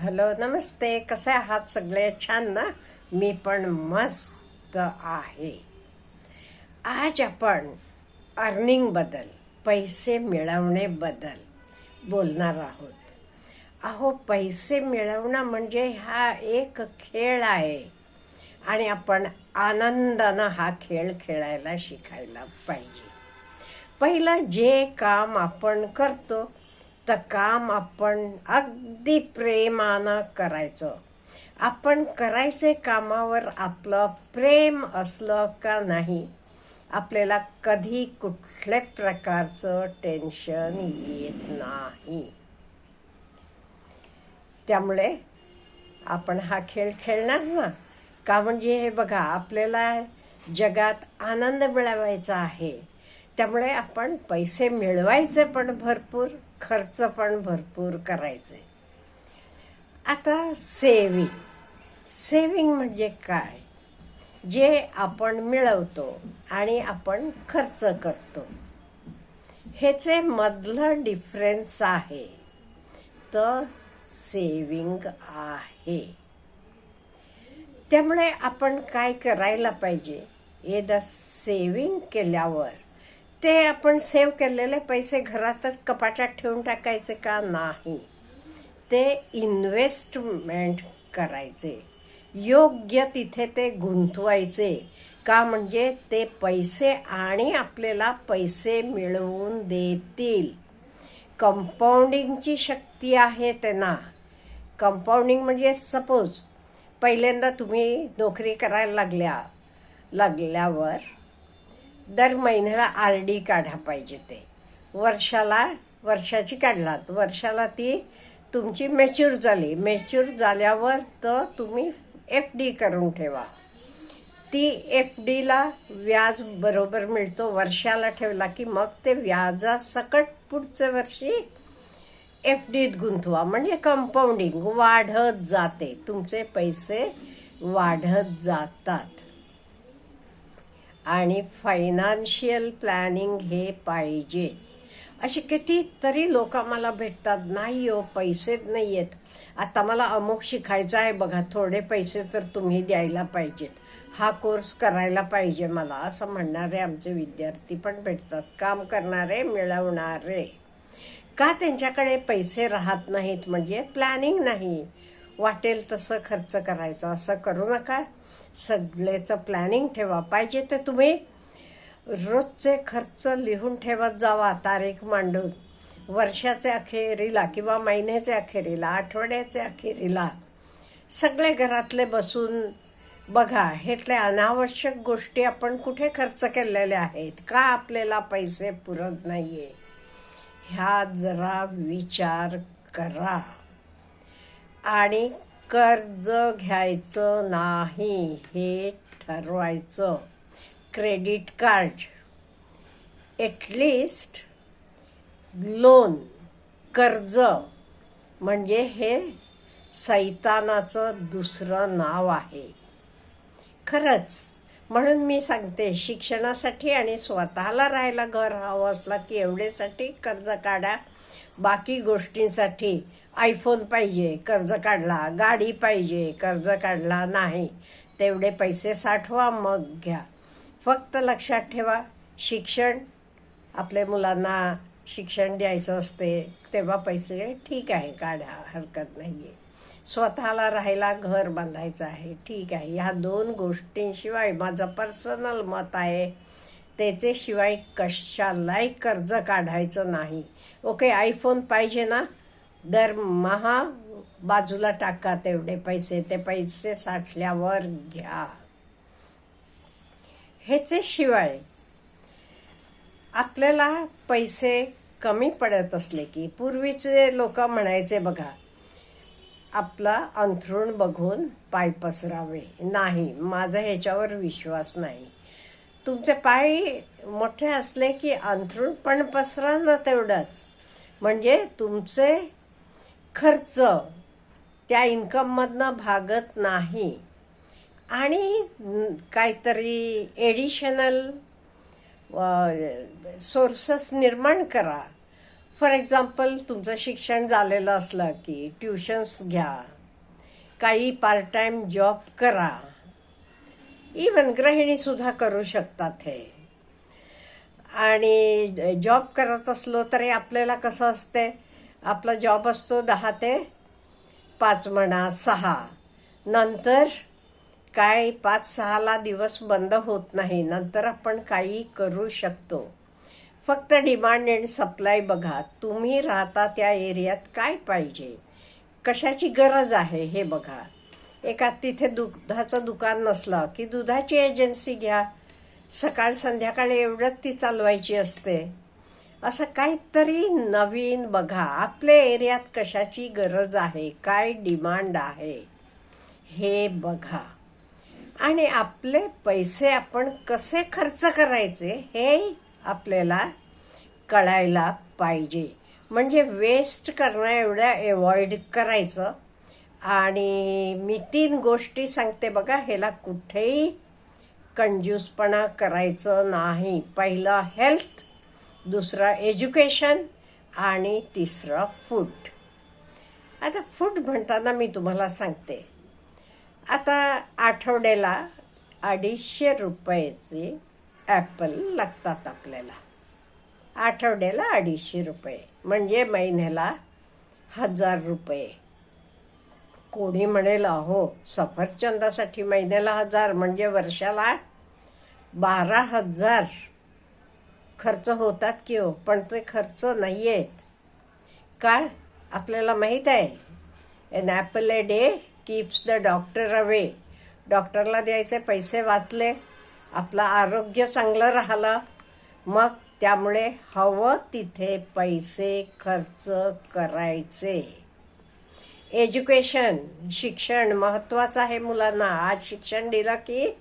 Hello नमस्ते. कसे आहात सगळे? छान ना? मी पण मस्त आहे. आज आपण अर्निंगबद्दल पैसे मिळवणेबद्दल बोलणार आहोत. अहो पैसे मिळवणं म्हणजे हा एक खेळ आहे. आणि आपण आनंदानं हा खेळ खेळायला शिकायला पाहिजे. पहिलं जे काम आपण करतो तर काम आपण अगदी प्रेमानं करायचं. आपण करायचे कामावर आपलं प्रेम असलं का नाही? आपल्याला कधी कुठल्या प्रकारचं टेन्शन येत नाही. त्यामुळे आपण हा खेळ खेळणार ना? का म्हणजे हे बघा आपल्याला जगात आनंद मिळवायचा आहे. त्यामुळे आपण पैसे मिळवायचे पण भरपूर खर्च पण भरपूर करायचे. आता सेविंग सेविंग म्हणजे काय? जे आपण मिळवतो आणि आपण खर्च करतो. ह्याचे मधलं डिफरन्स आहे. तर सेविंग आहे. त्यामुळे आपण काय करायला पाहिजे? एकदा सेविंग केल्यावर. ते आपण सेव्ह केलेले पैसे घरातच कपाटात ठेवून टाकायचे का? नाही. ते इन्व्हेस्टमेंट करायचे. योग्य तिथे ते गुंतवायचे. का म्हणजे ते पैसे आणि आपल्याला पैसे मिळवून देतील. कंपाऊंडिंगची शक्ती आहे त्यांना. कंपाऊंडिंग म्हणजे सपोज पहिल्यांदा तुम्ही नोकरी करायला लागल्या. लागल्यावर दर महिन्याला आर डी काढा पाहिजे ते. वर्षाला वर्षाची काढलात. वर्षाला ती तुमची मॅच्युर झाली. मॅच्युर झाल्यावर तर तुम्ही एफ डी करून ठेवा. ती एफ डीला व्याज बरोबर मिळतो. वर्षाला ठेवला की मग ते व्याजासकट पुढच्या वर्षी एफ डीत गुंतवा. म्हणजे कंपाऊंडिंग वाढत जाते. तुमचे पैसे वाढत जातात. आणि फायनान्शियल प्लॅनिंग हे पाहिजे. असे कितीतरी लोक मला भेटतात. नाही हो पैसेच नाही आहेत आता मला अमुक शिकायचं आहे बघा थोडे पैसे तर तुम्ही द्यायला पाहिजेत. हा कोर्स करायला पाहिजे मला असं म्हणणारे आमचे विद्यार्थी पण भेटतात. काम करणारे मिळवणारे. का त्यांच्याकडे पैसे राहत नाहीत? म्हणजे प्लॅनिंग नाही. वाटेल तसं खर्च करायचं असं करू नका. सगळेचं प्लॅनिंग ठेवा. पाहिजे तर तुम्ही रोजचे खर्च लिहून ठेवत जावा तारीख मांडून. वर्षाच्या अखेरीला किंवा महिन्याच्या अखेरीला आठवड्याच्या अखेरीला. सगळे घरातले बसून बघा हेतल्या अनावश्यक गोष्टी आपण कुठे खर्च केलेल्या आहेत? का आपल्याला पैसे पुरत नाही आहे ह्या जरा विचार करा. आणि कर्ज घ्यायचं नाही हे ठरवायचं. Credit card. एटलिस्ट लोन कर्ज. म्हणजे हे सैतानाचं दुसरं नाव आहे. खरंच म्हणून मी सांगते शिक्षणासाठी आणि स्वतःला राहायला घर हवं असला की एवढेसाठी कर्ज काढा. बाकी गोष्टींसाठी आयफोन पाहिजे कर्ज काढला गाडी पाहिजे कर्ज काढला नाही तेवढे पैसे साठवा मग घ्या. फक्त लक्षात ठेवा शिक्षण आपल्या मुलांना शिक्षण द्यायचं असते तेव्हा पैसे ठीक आहे काढा हरकत नाही आहे स्वतःला राहायला घर बांधायचं आहे ठीक आहे. ह्या दोन गोष्टींशिवाय माझं पर्सनल मत आहे. त्याच्याशिवाय कशालाही कर्ज काढायचं नाही. ओके आयफोन पाहिजे ना? दर महा बाजूला टाका तेवढे पैसे. ते पैसे साठल्यावर घ्या. ह्याचे शिवाय आपल्याला पैसे कमी पडत असले की पूर्वीचे लोक म्हणायचे बघा आपला अंथरूण बघून पाय पसरावे. नाही माझा ह्याच्यावर विश्वास नाही. तुमचे पाय मोठे असले की अंथरूण पण पसरा ना तेवढंच. म्हणजे तुमचे खर्च त्या इन्कममधनं भागत नाही. आणि काहीतरी एडिशनल सोर्सेस निर्माण करा. फॉर एक्झाम्पल तुमचं शिक्षण झालेलं असलं की ट्युशन्स घ्या. काही पार्ट टाईम जॉब करा. इवन गृहिणीसुद्धा करू शकतात हे. आणि जॉब करत असलो तरी आपल्याला कसं असते? आपला जॉब असतो दहा ते पाच म्हणा सहा. नंतर काय पाच सहाला दिवस बंद होत नाही. नंतर आपण काही करू शकतो. फक्त डिमांड अँड सप्लाय बघा. तुम्ही राहता त्या एरियात काय पाहिजे? कशाची गरज आहे हे बघा. एका तिथे दुधाचं दुकान नसलं की दुधाची एजन्सी घ्या. सकाळ संध्याकाळी एवढंच ती चालवायची असते. असं काहीतरी नवीन बघा आपल्या एरियात कशाची गरज आहे काय डिमांड आहे हे बघा. आणि आपले पैसे आपण कसे खर्च करायचे हे आपल्याला कळायला पाहिजे. म्हणजे वेस्ट करणं एवढ्या अवॉइड करायचं. आणि मी तीन गोष्टी सांगते बघा ह्याला कुठेही कंजूसपणा करायचं नाही. पहिलं हेल्थ दुसरं एज्युकेशन आणि तिसरं फूड आता फूड म्हणताना मी तुम्हाला सांगते. आता आठवड्याला अडीचशे रुपयाचे ॲपल लागतात आपल्याला. आठवड्याला अडीचशे रुपये. म्हणजे महिन्याला हजार रुपये. कोणी म्हणेल अहो सफरचंदासाठी महिन्याला हजार म्हणजे वर्षाला बारा हजार खर्च होतात की हो पण ते खर्च नाही आहेत काय? आपल्याला माहीत आहे. An apple a day keeps the doctor away डॉक्टरला द्यायचे पैसे वाचले. आपलं आरोग्य चांगलं राहिलं. मग त्यामुळे हवं तिथे पैसे खर्च करायचे. एज्युकेशन शिक्षण महत्त्वाचं आहे मुलांना. आज शिक्षण दिलं की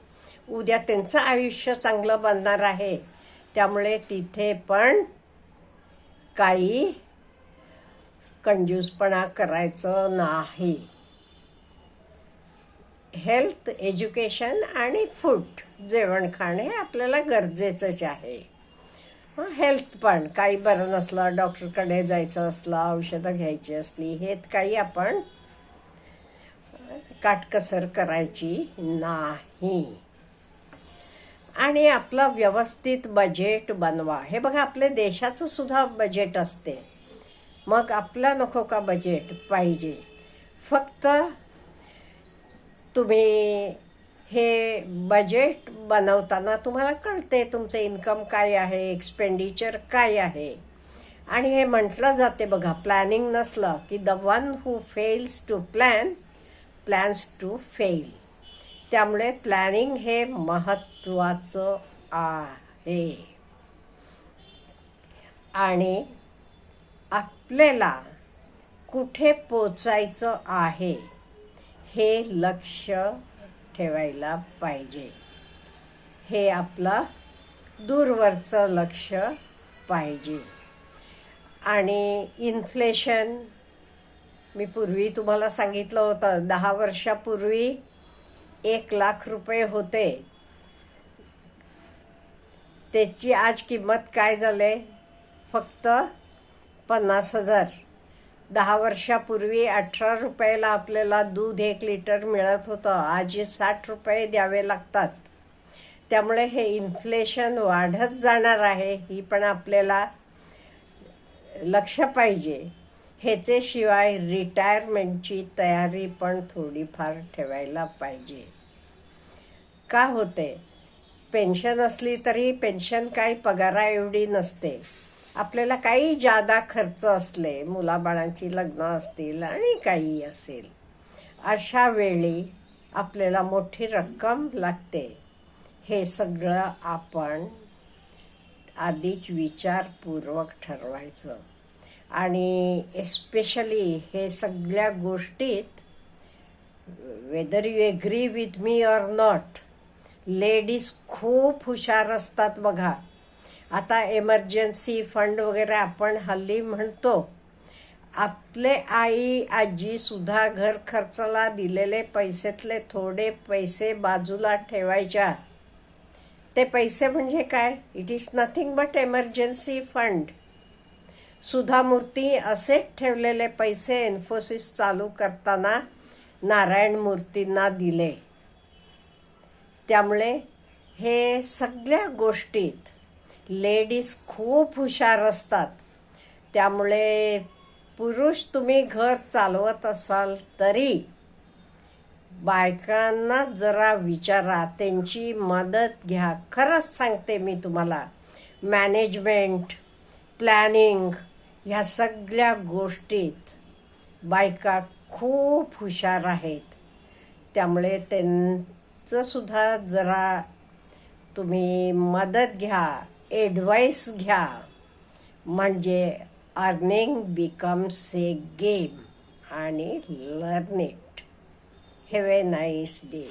उद्या त्यांचं आयुष्य चांगलं बनणार आहे. त्यामुळे तिथे पण काही कंजूसपणा करायचं नाही. हेल्थ एज्युकेशन आणि फूड जेवण खाणे आपल्याला गरजेचंच आहे. हेल्थ पण. काही बरं नसलं डॉक्टरकडे जायचं असलं औषधं घ्यायची असली हे काही आपण काटकसर करायची नाही. आणि आपलं व्यवस्थित बजेट बनवा. हे बघा आपल्या देशाचं सुद्धा बजेट असते. मग आपला नको का बजेट पाहिजे. फक्त तुम्ही हे बजेट बनवताना तुम्हाला कळते तुमचं इन्कम काय आहे एक्सपेंडिचर काय आहे. आणि हे म्हटलं जाते बघा प्लॅनिंग नसलं की the one who fails to plan plans to fail त्यामुळे प्लॅनिंग हे महत्त्वाचं आहे. आणि आपल्याला कुठे पोचायचं आहे हे लक्ष ठेवायला पाहिजे. हे आपलं दूरवरचं लक्ष पाहिजे. आणि इन्फ्लेशन मी पूर्वी तुम्हाला सांगितलं होतं दहा वर्षापूर्वी एक लाख रुपये होते. त्याची आज किंमत काय झाले? फक्त पन्नास हजार. दहा वर्षापूर्वी अठरा रुपयाला आपल्याला दूध एक लिटर मिळत होतं. आज साठ रुपये द्यावे लागतात. त्यामुळे हे इन्फ्लेशन वाढत जाणार आहे ही पण आपल्याला लक्ष पाहिजे. ह्याच्याशिवाय रिटायरमेंटची तयारी पण थोडीफार ठेवायला पाहिजे. का होते? पेन्शन असली तरी पेन्शन काही पगारा एवढी नसते. आपल्याला काही जादा खर्च असले मुलाबाळांची लग्न असतील आणि काही असेल अशा वेळी आपल्याला मोठी रक्कम लागते. हे सगळं आपण आधीच विचारपूर्वक ठरवायचं. आणि एस्पेशली हे सगळ्या गोष्टीत whether you agree with me or not ladies खूप हुशार असतात बघा. आता एमर्जन्सी फंड वगैरे आपण हल्ली म्हणतो. आपले आई आजी सुद्धा घर खर्चाला दिलेले पैसेतले थोडे पैसे बाजूला ठेवायच्या. ते पैसे म्हणजे काय? It is nothing but emergency fund Sudha Murthy असेच ठेवलेले पैसे इन्फोसिस चालू करताना नारायण मूर्तींना दिले. त्यामुळे हे सगळ्या गोष्टीत लेडीज खूप हुशार असतात. त्यामुळे पुरुष तुम्ही घर चालवत असाल तरी बायकांना जरा विचारा त्यांची मदत घ्या. खरंच सांगते मी तुम्हाला मॅनेजमेंट प्लॅनिंग ह्या सगळ्या गोष्टीत बायका खूप हुशार आहेत. त्यामुळे त्यांचंसुद्धा जरा तुम्ही मदत घ्या. एडवाईस घ्या. म्हणजे अर्निंग बिकम्स ए गेम आणि learn it have a nice day